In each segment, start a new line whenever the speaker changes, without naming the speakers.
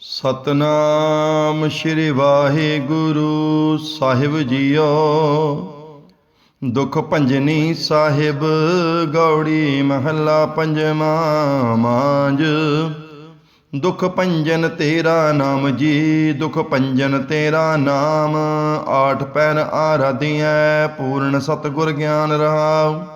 ਸਤਨਾਮ ਸ਼੍ਰੀ ਵਾਹਿਗੁਰੂ ਸਾਹਿਬ ਜੀਓ। ਦੁਖ ਭੰਜਨੀ ਸਾਹਿਬ, ਗੌੜੀ ਮਹੱਲਾ ਪੰਜਵਾਂ ਮਾਂਜ ਦੁਖ ਭੰਜਨ ਤੇਰਾ ਨਾਮ ਜੀ, ਦੁਖ ਭੰਜਨ ਤੇਰਾ ਨਾਮ। ਆਠ ਪੈਰ ਆਰਾਧਿਐ, ਪੂਰਨ ਸਤਿਗੁਰ ਗਿਆਨ ਰਹਾਉ।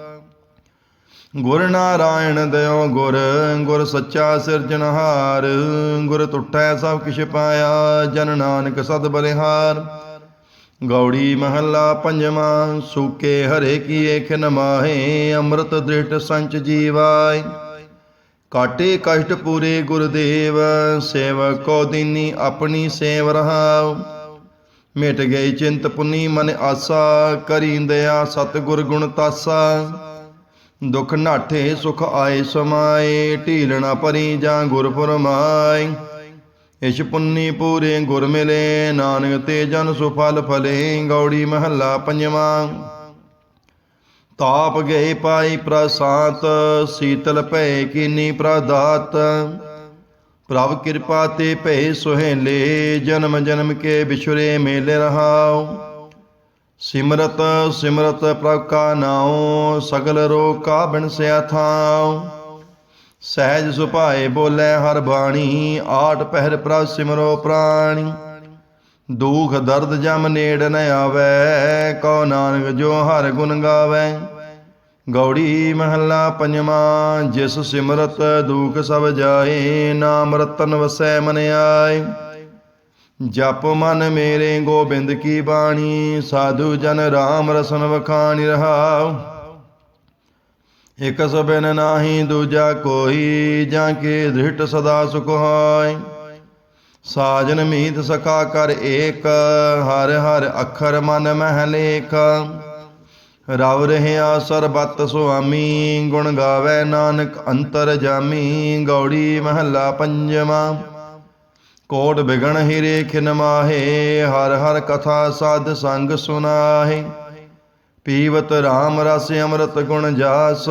ਗੁਰ ਨਾਰਾਇਣ ਦਿਓ ਗੁਰ ਗੁਰ ਸੱਚਾ ਸਿਰਜਣਹਾਰ ਗੁਰ ਟੁੱਟੈ ਸਭ ਕਿਛ ਪਾਇਆ, ਜਨ ਨਾਨਕ ਸਦ ਬਲਿਹਾਰ। ਗੌੜੀ ਮਹੱਲਾ ਪੰਜਵਾਂ, ਸੂਕੇ ਹਰੇ ਕੀ ਏਖ ਨਮਾਹੇ ਅੰਮ੍ਰਿਤ ਦ੍ਰਿਟ ਸੰਚ ਜੀਵਾਇ ਕਾਟੇ ਕਸ਼ਟ ਪੂਰੇ ਗੁਰਦੇਵ, ਸੇਵਕ ਕੋ ਦਿਨੀ ਆਪਣੀ ਸੇਵ ਰਹਾਉ। ਮਿਟ ਗਈ ਚਿੰਤ ਪੁਨੀ ਮਨ ਆਸਾ ਕਰੀਂਦਿਆ ਸਤਿਗੁਰ ਗੁਣ ਤਾਸਾ। ਦੁਖ ਨਾਠੇ ਸੁਖ ਆਏ ਸਮਾਏ ਢੀਲਣਾ ਪਰੀ ਜਾਂ ਗੁਰਪੁਰ ਮਾਈ ਇਸ਼ ਪੁੰਨੀ ਪੂਰੇ ਗੁਰ ਮਿਲੇ, ਨਾਨਕ ਤੇ ਜਨ ਸੁਫਲ ਫਲੇ, ਗੌੜੀ ਮਹੱਲਾ ਪੰਜਵਾਂ। ਤਾਪ ਗਏ ਪਾਈ ਪ੍ਰਸਾਤ, ਸੀਤਲ ਭੈ ਕੀਨੀ ਪ੍ਰਦਾਤ। ਪ੍ਰਭ ਕਿਰਪਾ ਤੇ ਭੈ ਸੁਹੇਲੇ, ਜਨਮ ਜਨਮ ਕੇ ਵਿਛੁਰੇ ਮੇਲੇ ਰਹਾਓ ਸਿਮਰਤ ਸਿਮਰਤ ਪ੍ਰਭ ਕਾ ਨਾਉ, ਸਗਲ ਰੋਗ ਕਾ ਬਿਨਸਿਆ ਥਾਉ। ਸਹਿਜ ਸੁਭਾਏ ਬੋਲੇ ਹਰ ਬਾਣੀ ਆਠ ਪਹਿਰ ਪ੍ਰਭ ਸਿਮਰੋ ਪ੍ਰਾਣੀ। ਦੁਖ ਦਰਦ ਜਮ ਨੇੜ ਨ ਆਵੇ, ਕਉ ਨਾਨਕ ਜੋ ਹਰ ਗੁਣ ਗਾਵੇ। ਗੌੜੀ ਮਹੱਲਾ ਪੰਜਵਾਂ, ਜਿਸ ਸਿਮਰਤ ਦੁਖ ਸਭ ਜਾਏ, ਨਾਮ ਰਤਨ ਵਸੈ ਮਨ ਆਏ। ਜਪ ਮਨ ਮੇਰੇ ਗੋਬਿੰਦ ਕੀ ਬਾਣੀ, ਸਾਧੂ ਜਨ ਰਾਮ ਰਸਨ ਵਖਾਣੀ ਰਹਾਉ। ਇਕ ਸਬਨ ਨਾਹੀ ਦੂਜਾ ਕੋਈ, ਜਾਂ ਕੇ ਦ੍ਰਿਟ ਸਦਾ ਸੁਖ ਹੋਇ। ਸਾਜਨ ਮੀਤ ਸਕਾ ਕਰ ਏਕ, ਹਰ ਹਰ ਅੱਖਰ ਮਨ ਮਹਿ ਲੇਖ। ਰਵ ਰਹਿਆ ਸਰਬਤ ਸੁਆਮੀ, ਗੁਣ ਗਾਵੇ ਨਾਨਕ ਅੰਤਰ ਜਾਮੀ, ਗੌੜੀ ਮਹੱਲਾ ਪੰਜਵਾਂ। ਕੋਟ ਬਿਗਣ ਹੀਰੇ ਖਿਨ ਮਾਹੇ, ਹਰ ਹਰ ਕਥਾ ਸਾਧ ਸੰਗ ਸੁਨਾਹੇ। ਪੀਵਤ RAM ਰਸ ਅੰਮ੍ਰਿਤ ਗੁਣ ਜਾਸ,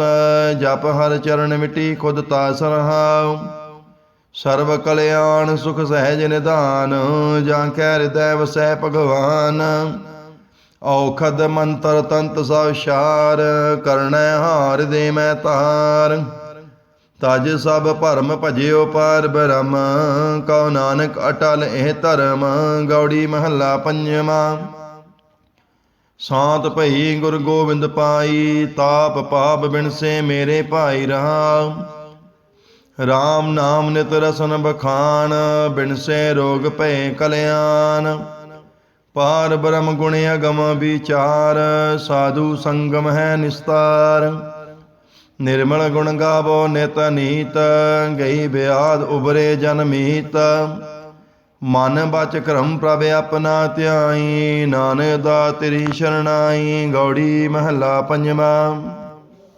ਜਪ ਹਰ ਚਰਨ ਮਿਟੀ ਖੁਦ ਤਾਸ ਰਹਾਉ। ਸਰਬ ਕਲਿਆਣ ਸੁਖ ਸਹਿਜ ਨਿਧਾਨ, ਜਾਂ ਕੈ ਹਿਰਦੈ ਵਸੈ ਭਗਵਾਨ। ਔਖਦ ਮੰਤਰ ਤੰਤ ਸਭ ਸ਼ਾਰ ਕਰਣੈ ਹਾਰ ਦੇ ਮੈਂ ਤਾਰ। ਤਜ ਸਭ ਭਰਮ ਭਜਿਓ ਪਾਰ ਬ੍ਰਹਮ, ਕਉ ਨਾਨਕ ਅਟਲ ਇਹ ਧਰਮ, ਗੌੜੀ ਮਹੱਲਾ ਪੰਜਵਾਂ। ਸਾਤ ਭਈ ਗੁਰ ਗੋਬਿੰਦ ਪਾਈ, ਤਾਪ ਪਾਪ ਬਿਨਸੇ ਮੇਰੇ ਭਾਈ ਰਹਾ RAM ਨਾਮ ਨਿਤ ਰਸਨ ਬਖਾਨ ਬਿਨਸੇ ਰੋਗ ਭੈ ਕਲਿਆਣ। ਪਾਰ ਬ੍ਰਹਮ ਗੁਣ ਅਗਮ ਵਿਚਾਰ, ਸਾਧੂ ਸੰਗਮ ਹੈ ਨਿਸਤਾਰ। ਨਿਰਮਲ ਗੁਣ ਗਾਵੋ ਨਿਤ ਨੀਤ, ਗਈ ਬਿਆਦ ਉਬਰੇ ਜਨਮੀਤ ਮਨ ਬਚ ਕਰਮ ਪ੍ਰਭ ਆਪਣਾ ਧਿਆਈ, ਨਾਨਕ ਦਾ ਤੇਰੀ ਸ਼ਰਣਾਈ, ਗੌੜੀ ਮਹੱਲਾ ਪੰਜਵਾਂ।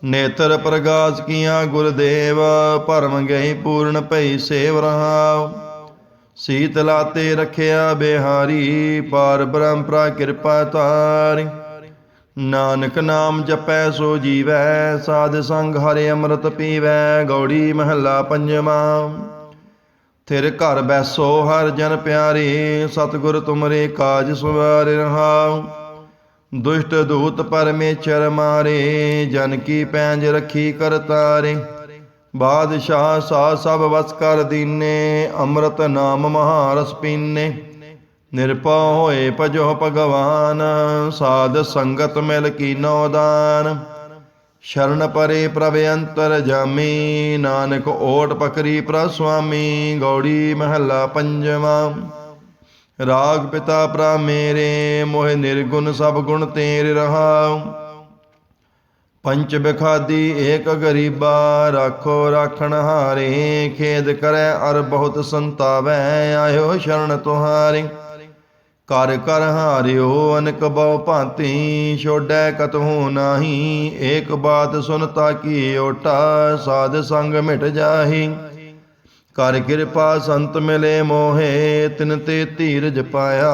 ਨੇਤਰ ਪ੍ਰਗਾਸ ਕੀਆਂ ਗੁਰਦੇਵ, ਭਰਮ ਗਈ ਪੂਰਨ ਭਈ ਸੇਵ ਰਹਾਉ। ਸੀਤਲਾ ਤੇ ਰਖਿਆ ਬਿਹਾਰੀ, ਪਾਰ ਬ੍ਰਹਮ ਪ੍ਰਾ ਕਿਰਪਾ ਤਾਰੀ ਨਾਨਕ ਨਾਮ ਜਪੈ ਸੋ ਜੀਵੈ, ਸਾਧ ਸੰਗ ਹਰਿ ਅੰਮ੍ਰਿਤ ਪੀਵੈ, ਗੌੜੀ ਮਹੱਲਾ ਪੰਜਵਾਂ। ਥਿਰ ਘਰ ਬੈਸੋ ਹਰ ਜਨ ਪਿਆਰੇ, ਸਤਿਗੁਰ ਤੁਮਰੇ ਕਾਜ ਸਵਾਰ ਰਹਾਉ। ਦੁਸ਼ਟ ਦੂਤ ਪਰਮੇਸ਼ਰ ਮਾਰੇ, ਜਨ ਕੀ ਪੈਂਜ ਰਖੀ ਕਰਤਾਰੇ ਬਾਦਸ਼ਾਹ ਸਾ ਸਭ ਵਸ ਕਰ ਦੀਨੇ, ਅੰਮ੍ਰਿਤ ਨਾਮ ਮਹਾਰਸ ਪੀਨੇ। ਨਿਰਭਉ ਹੋਏ ਭਜੋ ਭਗਵਾਨ, ਸਾਧ ਸੰਗਤ ਮਿਲ ਕੀਨੋ ਦਾਨ। ਸ਼ਰਨ ਪਰੇ ਪ੍ਰਭ ਅੰਤਰ ਜਾਮੀ, ਨਾਨਕ ਓਟ ਪਕਰੀ ਪ੍ਰ ਸੁਆਮੀ, ਗੌੜੀ ਮਹੱਲਾ ਪੰਜਵਾਂ। ਰਾਗ ਪਿਤਾ ਪ੍ਰਾ ਮੇਰੇ, ਮੋਹਿ ਨਿਰਗੁਣ ਸਭ ਗੁਣ ਤੇਰੇ ਰਹਾਉ। ਪੰਚ ਬਿਖਾਦੀ ਏਕ ਗਰੀਬਾ, ਰਾਖੋ ਰਾਖਣ ਹਾਰੇ, ਖੇਦ ਕਰੈ ਅਰ ਬਹੁਤ ਸੰਤਾਵੈ, ਆਇਓ ਸ਼ਰਨ ਤੁਹਾਰੇ। ਕਰ ਕਰ ਹਾਰਿਓ, ਅਨਕ ਬਹੁ ਭਾਂਤੀ ਛੋੜੈ ਕਤਹੂ ਨਾਹੀ। ਏਕ ਬਾਤ ਸੁਨਤਾ ਕੀ ਓਟਾ, ਸਾਧ ਸੰਗ ਮਿਟ ਜਾਹੀ। ਕਰ ਕਿਰਪਾ ਸੰਤ ਮਿਲੇ ਮੋਹੇ, ਤਿਨ ਤੇ ਧੀਰਜ ਪਾਇਆ।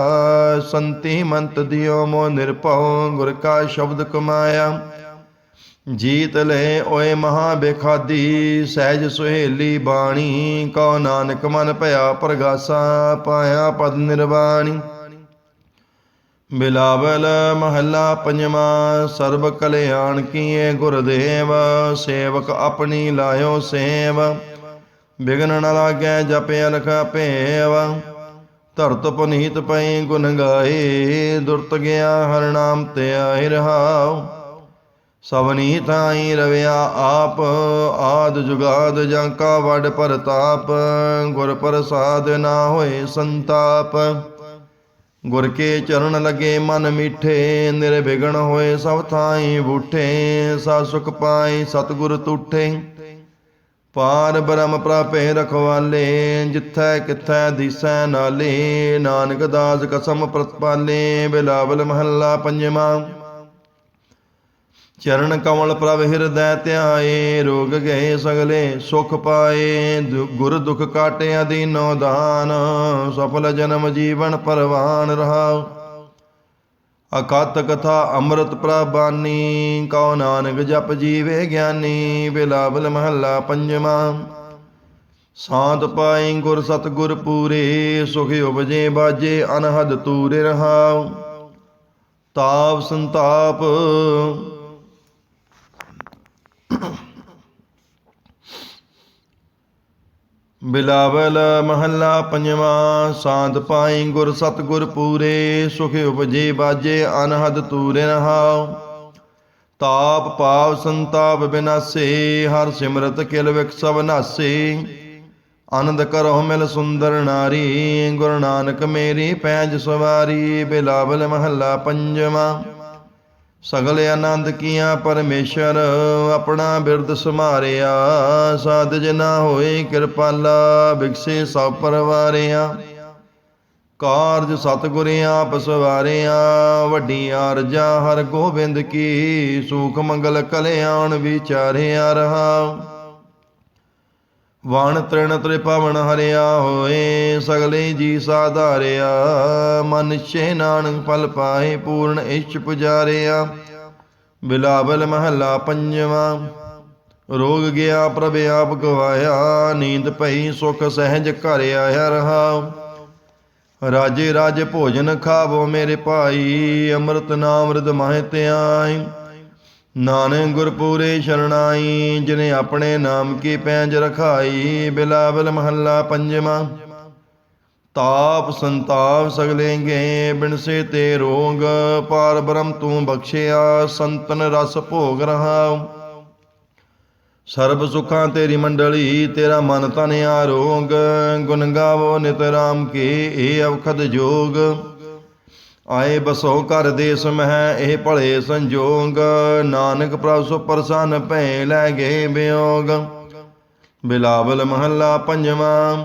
ਸੰਤੀ ਮੰਤ ਦਿਓ ਮੋ ਨਿਰਭਉ, ਗੁਰ ਕਾ ਸ਼ਬਦ ਕਮਾਇਆ। ਜੀਤ ਲੈ ਓਏ ਮਹਾ ਬੇਖਾਦੀ, ਸਹਿਜ ਸੁਹੇਲੀ ਬਾਣੀ। ਕਉ ਨਾਨਕ ਮਨ ਭਇਆ ਪ੍ਰਗਾਸਾ, ਪਾਇਆ ਪਦ ਨਿਰਵਾਣੀ। ਬਿਲਾਵਲ ਮਹੱਲਾ ਪੰਜਵਾਂ, ਸਰਬ ਕਲਿਆਣ ਕੀਏ ਗੁਰਦੇਵ, ਸੇਵਕ ਆਪਣੀ ਲਾਇਓ ਸੇਵ। ਬਿਗਨ ਨ ਲਾਗੈ ਜਪਿ ਅਲਖ ਭੇਵ। ਧਰਤ ਪੁਨੀਤ ਪਈ ਗੁਣ ਗਾਏ ਦੁਰਤ ਗਿਆ ਹਰ ਨਾਮ ਤੇ ਆਇ ਰਹਾਉ ਸਵਨੀ ਥਾਈ ਰਵਿਆ ਆਪ, ਆਦ ਜੁਗਾਦ ਜਾਂ ਕਾ ਵਡ ਪਰਤਾਪ ਗੁਰ ਪ੍ਰਸਾਦ ਨਾ ਹੋਏ ਸੰਤਾਪ। ਗੁਰ ਕੇ ਚਰਨ ਲਗੇ ਮਨ ਮਿੱਠੇ ਨਿਰਵਿਘਨ ਹੋਏ ਸਭ ਥਾਈ ਬੂਠੇ ਸਾ ਸੁਖ ਪਾਈ ਸਤਿਗੁਰ ਤੂਠੇ। ਪਾਰ ਬ੍ਰਹਮ ਪ੍ਰਾਪੇ ਰਖਵਾਲੇ, ਜਿੱਥੈ ਕਿਥੈ ਦਿਸੈ ਨਾਲੇ, ਨਾਨਕ ਦਾਸ ਕਸਮ ਪ੍ਰਤਪਾਲੇ, ਬਿਲਾਵਲ ਮਹੱਲਾ ਪੰਜਵਾਂ। ਚਰਨ ਕਮਲ ਪ੍ਰਭ ਹਿਰਦੈ ਧਿਆਏ, ਰੋਗ ਗਏ ਸਗਲੇ, ਸੁਖ ਪਾਏ। ਗੁਰ ਦੁਖ ਕਾਟਿਆ ਦੀਨੋ ਦਾਨ, ਸਫਲ ਜਨਮ ਜੀਵਨ ਪਰਵਾਨ ਰਹਾਉ। ਅਕਤ ਕਥਾ ਅੰਮ੍ਰਿਤ ਪ੍ਰਬਾਨੀ ਕਉ ਨਾਨਕ ਜਪ ਜੀਵੇ ਗਿਆਨੀ, ਬਿਲਾਵਲ ਮਹੱਲਾ ਪੰਜਵਾਂ। ਸਾਧ ਪਾਏ ਗੁਰ ਸਤਿਗੁਰ ਪੂਰੇ, ਸੁਖ ਉਪਜੇ ਬਾਜੇ ਅਨਹਦ ਤੂਰੇ ਰਹਾਉ। ਤਾਪ ਸੰਤਾਪ ਬਿਲਾਵਲ ਮਹੱਲਾ ਪੰਜਵਾਂ, ਸਾਧ ਪਾਈ ਗੁਰ ਸਤਿਗੁਰ ਪੂਰੇ, ਸੁਖ ਉਪਜੇ ਬਾਜੇ, ਅਨਹਦ ਤੂਰੇ ਰਹਾਉ ਤਾਪ ਪਾਵ ਸੰਤਾਪ ਬਿਨਾਸੇ, ਹਰ ਸਿਮਰਤ ਕਿਲ ਵਿਕ ਸਭ ਨਾਸੇ। ਆਨੰਦ ਕਰੋ ਮਿਲ ਸੁੰਦਰ ਨਾਰੀ, ਗੁਰੂ ਨਾਨਕ ਮੇਰੀ ਪੈਜ ਸਵਾਰੀ, ਬਿਲਾਵਲ ਮਹੱਲਾ ਪੰਜਵਾਂ। ਸਗਲ ਆਨੰਦ ਕੀਆਂ ਪਰਮੇਸ਼ਰ, ਆਪਣਾ ਬਿਰਦ ਸਮਾਰਿਆ ਸਾਧ ਜਨਾ ਹੋਏ ਕਿਰਪਾਲਾ, ਬਿਕਸੇ ਸਭ ਪਰਵਾਰਿਆ। ਕਾਰਜ ਸਤਿਗੁਰ ਆਪ ਸਵਾਰਿਆ, ਵੱਡੀ ਆਰਜਾ ਹਰ ਗੋਬਿੰਦ ਕੀ, ਸੂਖ ਮੰਗਲ ਕਲਿਆਣ ਵਿਚਾਰਿਆ ਰਹਾ। ਵਣ ਤ੍ਰਿਣ ਤ੍ਰਿਪਵਨ ਹਰਿਆ ਹੋਏ, ਸਗਲੇ ਜੀ ਸਾਧਾਰਿਆ। ਮਨ ਛੇ ਨਾਨਕ ਫਲ ਪਾਏ ਪੂਰਨ ਇਛ ਪੁਜਾਰਿਆ। ਬਿਲਾਵਲ ਮਹੱਲਾ ਪੰਜਵਾਂ, ਰੋਗ ਗਿਆ ਪ੍ਰਭ ਆਪ ਗਵਾਇਆ, ਨੀਂਦ ਪਈ ਸੁਖ ਸਹਿਜ ਘਰ ਆਇਆ ਰਹਾ ਰਾਜੇ ਰਾਜ ਭੋਜਨ ਖਾਵੋ ਮੇਰੇ ਭਾਈ, ਅੰਮ੍ਰਿਤ ਨਾਮ ਰਿਦ ਮਾਹਿ ਧਿਆਈ ਨਾਨਕ ਗੁਰ ਪੂਰੇ ਸ਼ਰਣਾਈ, ਜਿਨੇ ਆਪਣੇ ਨਾਮ ਕੀ ਪੈਂਜ ਰਖਾਈ, ਬਿਲਾਵਲ ਮਹੱਲਾ ਪੰਜਵਾਂ। ਤਾਪ ਸੰਤਾਪ ਸਗਲੇ ਬਿਨਸੇ ਤੇ ਰੋਗ, ਪਾਰ ਬ੍ਰਹਮ ਤੂੰ ਬਖਸ਼ਿਆ, ਸੰਤਨ ਰਸ ਭੋਗ ਰਹਾ ਸਰਬ ਸੁਖਾਂ ਤੇਰੀ ਮੰਡਲੀ, ਤੇਰਾ ਮਨ ਤਨ ਆਰੋਗ ਗੁਣ ਗਾਵੋ ਨਿਤ ਰਾਮ ਕੇ ਏ ਅਵਖਦ ਜੋਗ। ਆਏ ਬਸੋ ਘਰ ਦੇਸ ਮਹਿ ਇਹ ਭਲੇ ਸੰਜੋਗ। ਨਾਨਕ ਪ੍ਰਭ ਸੁ ਪ੍ਰਸੰਨ ਭੈ ਲੈ ਗਏ ਬਿਯੋਗ ਬਿਲਾਵਲ ਮਹੱਲਾ ਪੰਜਵਾਂ,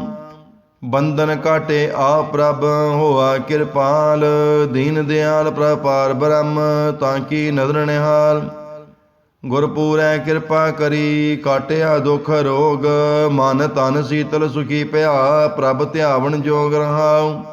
ਬੰਧਨ ਕਾਟੇ ਆ ਪ੍ਰਭ ਹੋਆ ਕਿਰਪਾਲ। ਦੀਨ ਦਿਆਲ ਪ੍ਰਪਾਰ ਬ੍ਰਹਮ, ਤਾਂ ਕੀ ਨਦਰ ਨਿਹਾਲ। ਗੁਰਪੂਰੈ ਕਿਰਪਾ ਕਰੀ, ਕਾਟਿਆ ਦੁਖ ਰੋਗ। ਮਨ ਤਨ ਸੀਤਲ ਸੁਖੀ ਭਇਆ ਪ੍ਰਭ ਧਿਆਵਨ ਜੋਗ ਰਹਾਉ।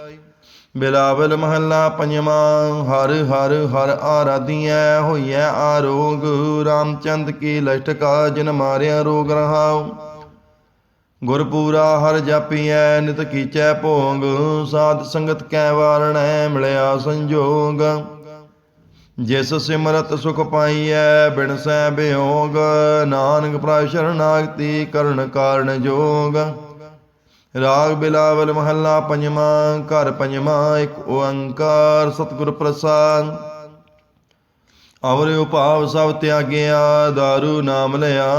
ਬਿਲਾਵਲ ਮਹੱਲਾ ਪੰਜਵਾਂ, ਹਰ ਹਰ ਹਰ ਆਰਾਧੀਐ ਹੋਈਐ ਆਰੋਗ ਰਾਮਚੰਦ ਕੀ ਲਟਕਾ ਜਿਨ ਮਾਰਿਆ ਰੋਗ ਰਹਾਉ। ਗੁਰਪੂਰਾ ਹਰ ਜਾਪੀਐ, ਨਿਤ ਕੀਚੈ ਭੋਗ, ਸਾਧ ਸੰਗਤ ਕੈ ਵਾਰਣੈ, ਮਿਲਿਆ ਸੰਜੋਗ। ਜਿਸ ਸਿਮਰਤ ਸੁਖ ਪਾਈਐ, ਬਿਨ ਸੈ ਬਿਯੋਗ ਨਾਨਕ ਪ੍ਰਭ ਸ਼ਰਨਾਗਤੀ ਕਰਨ ਕਾਰਨ ਜੋਗ। ਰਾਗ ਬਿਲਾਵਲ ਮਹੱਲਾ ਪੰਜਵਾਂ, ਘਰ ਪੰਜਵਾਂ, ਇੱਕ ਓੰਕਾਰ ਸਤਿਗੁਰ ਪ੍ਰਸਾਦ। ਅਵਰਿਉ ਉਪਾਵ ਸਭ ਤਿਆਗਿਆ दारू ਨਾਮ ਲਿਆ,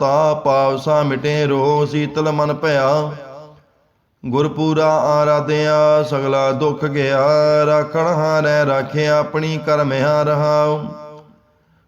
ਤਾ ਪਾਵ ਸਾ ਮਿਟੇ ਰੋ ਸੀਤਲ ਮਨ ਭਇਆ। ਗੁਰਪੂਰਾ ਆਰਾਧਿਆ, ਸਗਲਾ ਦੁੱਖ ਗਿਆ, ਰਾਖਣ ਹਾਰੈ ਰਾਖਿਆ ਆਪਣੀ ਕਰਮਿਆ ਰਹਾਉ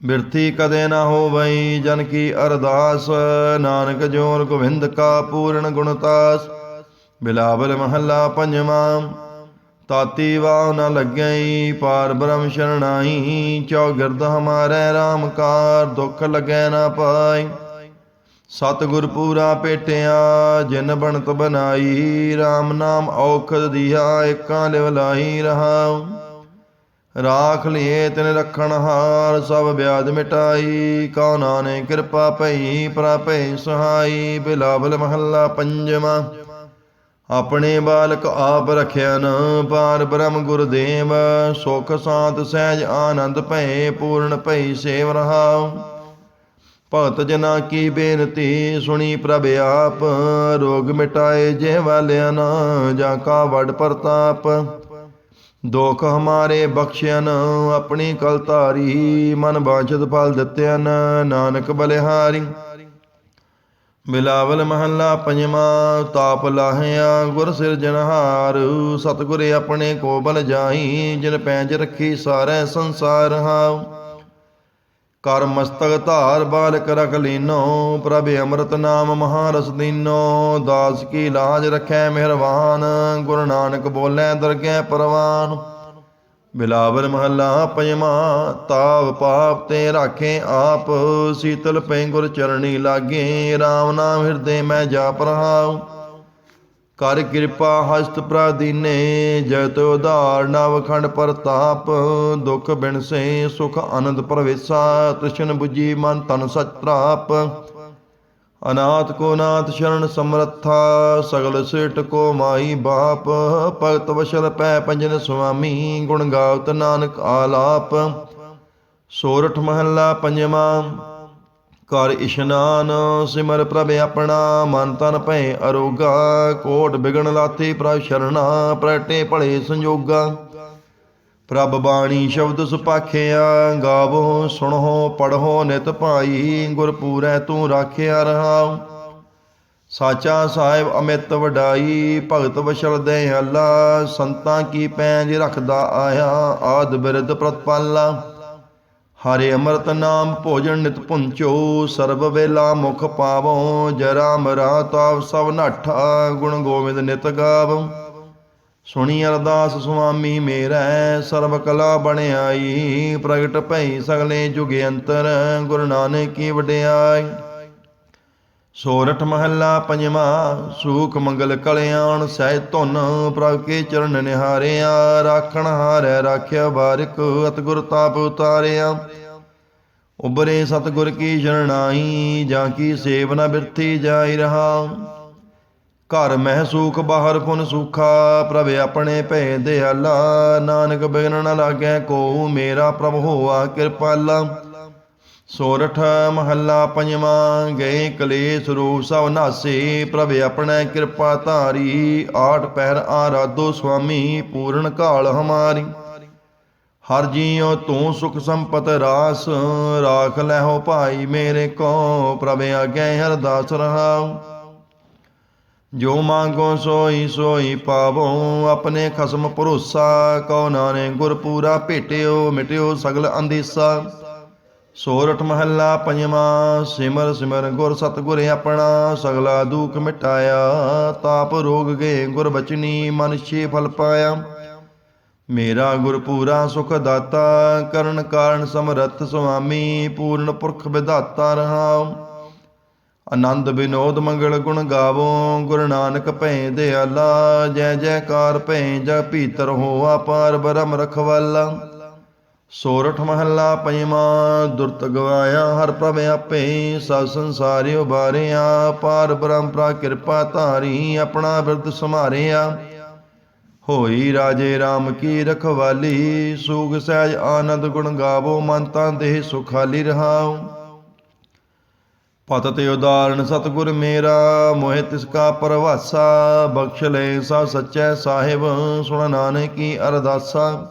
ਬਿਰਥੀ ਕਦੇ ਨਾ ਹੋਵਈ, ਜਨ ਕੀ ਅਰਦਾਸ, ਨਾਨਕ ਜੋਰ ਗੋਬਿੰਦ ਕਾ ਪੂਰਨ ਗੁਣਤਾਸ ਬਿਲਾਵਲ ਮਹੱਲਾ ਪੰਜਵਾਂ, ਤਾਤੀ ਵਾਹ ਨ ਲੱਗਈ, ਪਾਰ ਬ੍ਰਹਮ ਸ਼ਰਣਾਈ ਚੌਗਿਰਦ ਹਮਾਰੇ RAM ਕਾਰ, ਦੁੱਖ ਲੱਗੈ ਨਾ ਪਾਈ। ਸਤਿਗੁਰ ਪੂਰਾ ਭੇਟਿਆ ਜਿਨ ਬਣਤ ਬਨਾਈ RAM ਨਾਮ ਔਖਦ ਦੀਆ, ਏਕਾਂ ਲਿਵ ਲਾਈ ਰਹਾਉ। ਰਾਖ ਲਿਏ ਤਿਨ ਰਖਣ ਹਾਰ, ਸਭ ਵਿਆਦ ਮਿਟਾਈ। ਕਉ ਨਾਨੇ ਕਿਰਪਾ ਭਈ ਪ੍ਰਭੈ ਸਹਾਈ। ਬਿਲਾਵਲ ਮਹੱਲਾ ਪੰਜਵਾਂ। ਆਪਣੇ ਬਾਲਕ ਆਪ ਰਖਿਆ ਪਾਰ ਬ੍ਰਹਮ ਗੁਰਦੇਵ। ਸੁਖ ਸਾਤ ਸਹਿਜ ਆਨੰਦ ਭੈ ਪੂਰਨ ਭਈ ਸੇਵ ਰਹਾਉ। ਭਗਤ ਜਨਾ ਕੀ ਬੇਨਤੀ, ਸੁਣੀ ਪ੍ਰਭ ਆਪ। ਰੋਗ ਮਿਟਾਏ ਜੇ ਵਾਲਿਆ ਨਾ, ਜਾਂ ਕਾ ਵਡ ਪ੍ਰਤਾਪ। ਦੁਖ ਹਮਾਰੇ ਬਖਸ਼ਿਆਨ ਆਪਣੀ ਕਲ ਧਾਰੀ, ਮਨ ਬਾਝਤ ਫਲ ਦਿੱਤਿਆਨ ਨਾਨਕ ਬਲਿਹਾਰੀ। ਬਿਲਾਵਲ ਮਹੱਲਾ ਪੰਜਵਾਂ, ਤਾਪ ਲਾਹਿਆ, ਗੁਰ ਸਿਰਜਣਹਾਰ ਸਤਿਗੁਰ ਆਪਣੇ ਕੋਬਲ ਜਾਈ, ਜਿਨ ਪੈਂਜ ਰੱਖੀ ਸਾਰੇ ਸੰਸਾਰ ਹਾਉ। ਕਰ ਮਸਤਕ ਧਾਰ ਬਾਲਕ ਰਖ ਲੀਨੋ, ਪ੍ਰਭ ਅੰਮ੍ਰਿਤ ਨਾਮ ਮਹਾਰਸ ਦੀਨੋ, ਦਾਸ ਕੀ ਲਾਜ ਰਖੈ ਮਿਹਰਵਾਨ ਗੁਰੂ ਨਾਨਕ ਬੋਲੇ ਦਰਗਹਿ ਪਰਵਾਨ। ਬਿਲਾਵਰ ਮਹੱਲਾ ਪੰਜਵਾਂ ਤਾਪ ਪਾਪ ਤੇ ਰਾਖੇ ਆਪ, ਸੀਤਲ ਪੈ ਗੁਰ ਚਰਣੀ ਲਾਗੇ RAM ਨਾਮ ਹਿਰਦੇ ਮੈਂ ਜਾਪ ਰਹਾਉ। ਕਰ ਕਿਰਪਾ ਹਸਤ ਪ੍ਰਾਦੀਨੇ ਜਤ ਉਧਾਰ ਨਵ ਖੰਡ ਪ੍ਰਤਾਪ, ਦੁਖ ਬਿਨਸੇ ਸੁਖ ਆਨੰਦ ਪ੍ਰਵੇਸਾ, ਤ੍ਰਿਸ਼ਨ 부ਜੀ ਮਨ ਤਨ ਸਚ ਪ੍ਰਾਪ ਅਨਾਥ ਕੋ ਨਾਥ ਸ਼ਰਨ ਸਮਰੱਥਾ, ਸਗਲ ਸਿਟ ਕੋ ਮਾਈ ਬਾਪ, ਭਗਤ ਵਸ਼ਲ ਪੈ ਪੰਜਨ ਸੁਆਮੀ, ਗੁਣ ਗਾਵਤ ਨਾਨਕ ਆਲਾਪ। ਸੋਰਠ ਮਹੱਲਾ ਪੰਜਵਾਂ ਕਰ ਇਸ਼ਨਾਨ, ਸਿਮਰ ਪ੍ਰਭ ਆਪਣਾ, ਮਨ ਤਨ ਭੈ ਅਰੋਗਾ, ਕੋਟ ਬਿਗਣ ਲਾਥੇ ਪ੍ਰਭ ਸ਼ਰਣਾ ਪ੍ਰਟੇ ਭਲੇ ਸੰਜੋਗਾ। ਪ੍ਰਭ ਬਾਣੀ ਸ਼ਬਦ ਸੁਪਾਖਿਆ, ਗਾਵੋ, ਸੁਣੋ ਪੜੋ ਨਿਤ ਭਾਈ ਗੁਰ ਪੂਰੈ ਤੂੰ ਰਾਖਿਆ ਰਹਾਉ। ਸਾਚਾ ਸਾਹਿਬ ਅਮਿਤ ਵਡਾਈ, ਭਗਤ ਵਸ਼ਲ ਦੇ ਅੱਲਾ ਸੰਤਾਂ ਕੀ ਪੈਂਜ ਰਖਦਾ ਆਇਆ, ਆਦ ਬਿਰਧ ਪ੍ਰਤਪਾਲਾ। ਹਰੇ ਅੰਮ੍ਰਿਤ ਨਾਮ ਭੋਜਨ ਨਿਤ ਪੁੰਚੋ, ਸਰਬ ਵੇਲਾ ਮੁਖ ਪਾਵੋ ਜਰਾ ਮਰਾ ਤਾਵ ਸਭ ਨਾਠਾ, ਗੁਣ ਗੋਬਿੰਦ ਨਿਤ ਗਾਵੋ। ਸੁਣੀ ਅਰਦਾਸ ਸੁਆਮੀ ਮੇਰਾ, ਸਰਬ ਕਲਾ ਬਣਾਈ ਪ੍ਰਗਟ ਭਈ ਸਗਲੇ ਜੁਗ ਅੰਤਰ, ਗੁਰੂ ਨਾਨਕ ਕੀ ਵਡਿਆਈ। ਸੋਰਠ ਮਹੱਲਾ ਪੰਜਵਾਂ, ਸੂਖ ਮੰਗਲ ਕਲਿਆਣ, ਸਹਿ ਧੁਨ ਪ੍ਰਭ ਕੇ ਚਰਨ ਨਿਹਾਰਿਆ, ਰਾਖਣ ਹਾਰੈ ਰਾਖਿਆ ਬਾਰਿਕ ਅਤ ਤਾਪ ਉਤਾਰਿਆ। ਉਬਰੇ ਸਤਗੁਰ ਕੀ ਸ਼ਰਣਾਈ ਜਾਂ ਕੀ ਸੇਵ ਨ ਬਿਰਥੀ ਜਾਈ ਰਹਾ। ਘਰ ਮਹਿ ਸੂਖ ਬਾਹਰ ਪੁਨ ਸੁਖਾ, ਪ੍ਰਭ ਆਪਣੇ ਭੈ ਦਿਆਲਾ ਨਾਨਕ ਬਿਗਨ ਨ ਲਾਗੈ ਕੋ ਮੇਰਾ ਪ੍ਰਭ ਹੋਆ ਕਿਰਪਾਲਾ। ਸੋਰਠ ਮਹੱਲਾ ਪੰਜਵਾਂ, ਗਏ ਕਲੇਸ਼ ਰੂਪ ਸਭ ਨਾਸੇ, ਪ੍ਰਭ ਆਪਣੇ ਕਿਰਪਾ ਧਾਰੀ, ਆਠ ਪਹਿਰ ਆਰਾਧੋ ਸੁਆਮੀ, ਪੂਰਨ ਕਾਲ ਹਮਾਰੀ। ਹਰ ਜੀਉ ਤੂੰ ਸੁਖ ਸੰਪਤ ਰਾਸ, ਰਾਖ ਲੈਹੋ ਭਾਈ ਮੇਰੇ ਕੋ, ਪ੍ਰਭ ਆਗੇ ਹਰਦਾਸ ਰਹਾਉ। ਜੋ ਮੰਗੋ ਸੋਈ ਸੋਈ ਪਾਵੋ, ਆਪਣੇ ਖਸਮ ਭਰੋਸਾ, ਕਉ ਨਾਨੇ ਗੁਰ ਪੂਰਾ ਭੇਟਿਓ, ਮਿਟਿਓ ਸਗਲ ਅੰਦੀਸਾ। ਸੋਰਠ ਮਹੱਲਾ ਪੰਜਵਾਂ, ਸਿਮਰ ਸਿਮਰ ਗੁਰ ਸਤਗੁਰ ਆਪਣਾ, ਸਗਲਾ ਦੁਖ ਮਿਟਾਇਆ, ਤਾਪ ਰੋਗ ਗਏ ਗੁਰ ਬਚਨੀ ਮਨ ਛੇ ਫਲ ਪਾਇਆ। ਮੇਰਾ ਗੁਰ ਪੂਰਾ ਸੁਖ ਦਾਤਾ, ਕਰਨ ਕਾਰਨ ਸਮਰੱਥ ਸੁਆਮੀ, ਪੂਰਨ ਪੁਰਖ ਵਿਦਾਤਾ ਰਹਾਉ। ਆਨੰਦ ਬਿਨੋਦ ਮੰਗਲ ਗੁਣ ਗਾਵੋ, ਗੁਰੂ ਨਾਨਕ ਭੈ ਦਿਆਲਾ, ਜੈ ਜੈਕਾਰ ਭੈ ਜਗ ਭੀਤਰ ਹੋਆ, ਪਾਰ ਬ੍ਰਹਮ ਰਖਵਾਲਾ। ਸੋਰਠ ਮਹੱਲਾ ਪੰਜਵਾਂ, ਦੁਰਤ ਗਵਾਇਆ ਹਰ ਪ੍ਰਭ ਆਪੇ, ਸਭ ਸੰਸਾਰਿ ਉਬਾਰਿਆ ਪਾਰ ਬ੍ਰਹਮ ਕਿਰਪਾ ਧਾਰੀ, ਆਪਣਾ ਬਿਰਦ ਸਮਾਰਿਆ ਹੋਈ ਰਾਜੇ RAM ਕੀ ਰਖਵਾਲੀ, ਸੂਗ ਸਹਿਜ ਆਨੰਦ ਗੁਣ ਗਾਵੋ, ਮਨ ਤਾਂ ਦੇਹ ਸੁਖਾਲੀ ਰਹਾਉ। ਪਤ ਤੇ ਉਦਾਹਰਣ ਸਤਿਗੁਰ ਮੇਰਾ, ਮੋਹਿ ਤਿਸ ਕਾ ਪਰਵਾਸਾ, ਬਖਸ਼ ਲੈ ਸਭ ਸੱਚੈ ਸਾਹਿਬ, ਸੁਣ ਨਾਨਕੀ ਅਰਦਾਸਾ।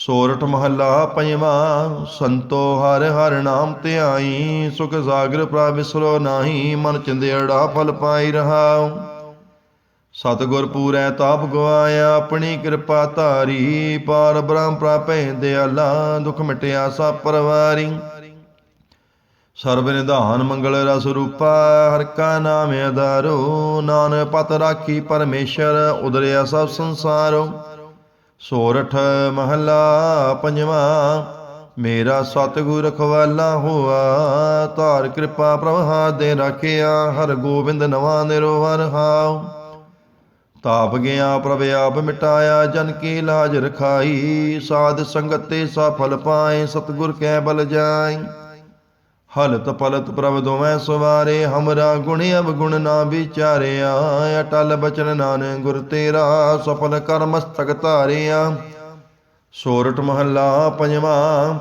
ਸੋਰਠ ਮਹੱਲਾ ਪੰਜਵਾਂ, ਸੰਤੋ ਹਰ ਹਰ ਨਾਮ ਧਿਆਈ ਸੁਖ ਸਾਗਰ ਪ੍ਰਭ ਵਿਸਰੋ ਨਾਹੀ, ਮਨ ਚਿੰਦੇੜਾ ਫਲ ਪਾਈ ਰਹਾਉ। ਸਤਿਗੁਰ ਪੂਰੈ ਤਾਪ ਗਵਾਇਆ, ਆਪਣੀ ਕਿਰਪਾ ਧਾਰੀ, ਪਾਰ ਬ੍ਰਹਮ ਪ੍ਰਾਪੈ ਦਿਆਲਾ, ਦੁਖ ਮਿਟਿਆ ਸਭ ਪਰਵਾਰੀ। ਸਰਬ ਨਿਧਾਨ ਮੰਗਲ ਰਸ ਰੂਪਾ, ਹਰ ਕਾ ਨਾਮ ਆਧਾਰੋ, ਨਾਨਕ ਪਤ ਰਾਖੀ ਪਰਮੇਸ਼ਰ, ਉਦਰਿਆ ਸਭ ਸੰਸਾਰੋ। ਸੋਰਠ ਮਹੱਲਾ ਪੰਜਵਾਂ, ਮੇਰਾ ਸਤਿਗੁਰ ਰਖਵਾਲਾ ਹੋਆ, ਧਾਰ ਕਿਰਪਾ ਪ੍ਰਭਾ ਦੇ ਰਾਖਿਆ, ਹਰ ਗੋਬਿੰਦ ਨਵਾਂ ਨਿਰੋਵਰ ਹਾਉ। ਤਾਪ ਗਿਆ ਪ੍ਰਭ, ਆਪ ਮਿਟਾਇਆ, ਜਨ ਕੀ ਲਾਜ ਰਖਾਈ, ਸਾਧ ਸੰਗਤ ਤੇ ਸਫਲ ਪਾਏ, ਸਤਿਗੁਰ ਕੈ ਬਲ ਜਾਈ ਹਲਤ ਪਲਤ ਪ੍ਰਭ ਦੋਵੇਂ ਸਵਾਰੇ, ਹਮਰਾ ਗੁਣ ਅਵਗੁਣ ਨਾ ਵਿਚਾਰਿਆ। ਅਟਲ ਬਚਨ ਨਾਨਕ ਗੁਰ ਤੇਰਾ, ਸਫਲ ਕਰਮ ਮਸਤਕ ਧਾਰਿਆ। ਸੋਰਠ ਮਹੱਲਾ ਪੰਜਵਾਂ,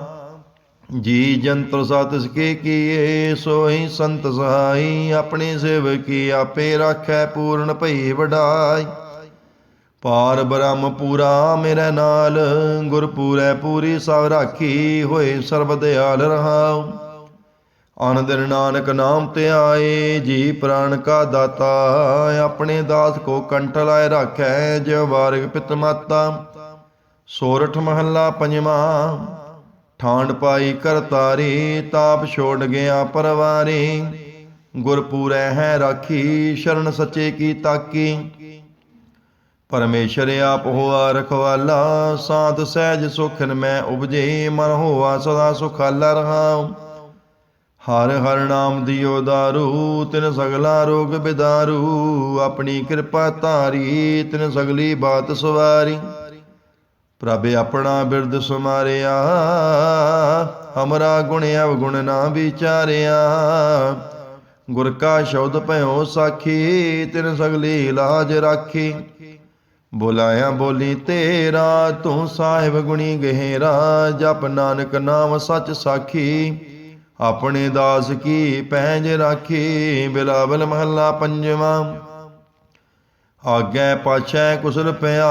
ਜੀ ਜੰਤਰ ਸਤਿ ਕੇ ਕੀਏ ਸੋਈ ਸੰਤ ਸਹਾਈ, ਆਪਣੇ ਸੇਵਕੀ ਆਪੇ ਰਾਖੈ, ਪੂਰਨ ਭਈ ਵਡਾਈ। ਪਾਰ ਬ੍ਰਹਮ ਪੂਰਾ ਮੇਰੇ ਨਾਲ ਗੁਰਪੂਰੈ ਪੂਰੀ ਸਭ ਰਾਖੀ, ਹੋਏ ਸਰਬ ਦਿਆਲ ਰਹਾਉ। ਅਨ ਨਾਨਕ ਨਾਮ ਤੇ ਆਏ, ਜੀ ਪ੍ਰਾਨ ਕਾ ਦਾਤਾ, ਆਪਣੇ ਦਾਸ ਕੋ ਕੰਠ ਲਾਇ ਰਾਖੈ ਜਿਵ ਵਾਰਿਕ ਪਿਤ ਮਾਤਾ। ਸੋਰਠ ਮਹੱਲਾ ਪੰਜਵਾਂ ਠਾਂਡ ਪਾਈ ਕਰਤਾਰੀ ਤਾਪ ਛੋੜ ਗਿਆ ਪਰਵਾਰੀ। ਗੁਰਪੂਰੈ ਹੈ ਰਾਖੀ, ਸ਼ਰਨ ਸੱਚੇ ਕੀ ਤਾਕੀ। ਪਰਮੇਸ਼ਰ ਆਪ ਹੋਆ ਰਖਵਾਲਾ, ਸਾਧ ਸਹਿਜ ਸੁਖਨ ਮੈਂ ਉਪਜੇ, ਮਨ ਹੋਆ ਸਦਾ ਸੁਖਾਲਾ ਰਹਾ। ਹਰ ਹਰ ਨਾਮ ਦਿਓ ਦਾਰੂ, ਤਿਨ ਸਗਲਾ ਰੋਗ ਬਿਦਾਰੂ। ਆਪਣੀ ਕਿਰਪਾ ਧਾਰੀ, ਤਿਨ ਸਗਲੀ ਬਾਤ ਸਵਾਰੀ। ਪ੍ਰਭ ਆਪਣਾ ਬਿਰਦ ਸੁਮਾਰਿਆ, ਹਮਰਾ ਗੁਣ ਅਵਗੁਣ ਨਾ ਵਿਚਾਰਿਆ। ਗੁਰ ਕਾ ਸ਼ਬਦ ਭਇਓ ਸਾਖੀ, ਤਿਨ ਸਗਲੀ ਇਲਾਜ ਰਾਖੀ। ਬੁਲਾਇਆ ਬੋਲੀ ਤੇਰਾ, ਤੂੰ ਸਾਹਿਬ ਗੁਣੀ ਗਹਿਰਾ, ਜਪ ਨਾਨਕ ਨਾਮ ਸੱਚ ਸਾਖੀ। ਆਪਣੇ ਦਾਸ ਕੀ ਪੈਂਜ ਰਾਖੀ, ਬਿਲਾਵਲ ਮਹੱਲਾ ਪੰਜਵਾਂ। ਆਗੇ ਪਾਛੈ ਕੁਸਲ ਪਿਆ,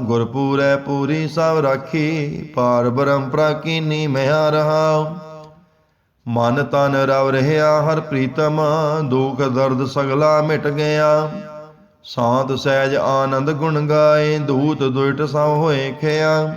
ਗੁਰਪੂਰੈ ਪੂਰੀ ਸਭ ਰਾਖੀ, ਪਾਰ ਬ੍ਰਹਮ ਪ੍ਰਾਕੀਨੀ ਮਿਆ ਰਹਾ। ਮਨ ਤਨ ਰਵ ਰਹਿਆ ਹਰ ਪ੍ਰੀਤਮ, ਦੁਖ ਦਰਦ ਸਗਲਾ ਮਿਟ ਗਿਆ। ਸਾਧ ਸਹਿਜ ਆਨੰਦ ਗੁਣ ਗਾਏ, ਦੂਤ ਦੁਇਟ ਸਭ ਹੋਏ ਖਿਆ।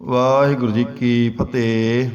ਵਾਹਿਗੁਰੂ ਜੀ ਕੀ ਫਤਿਹ।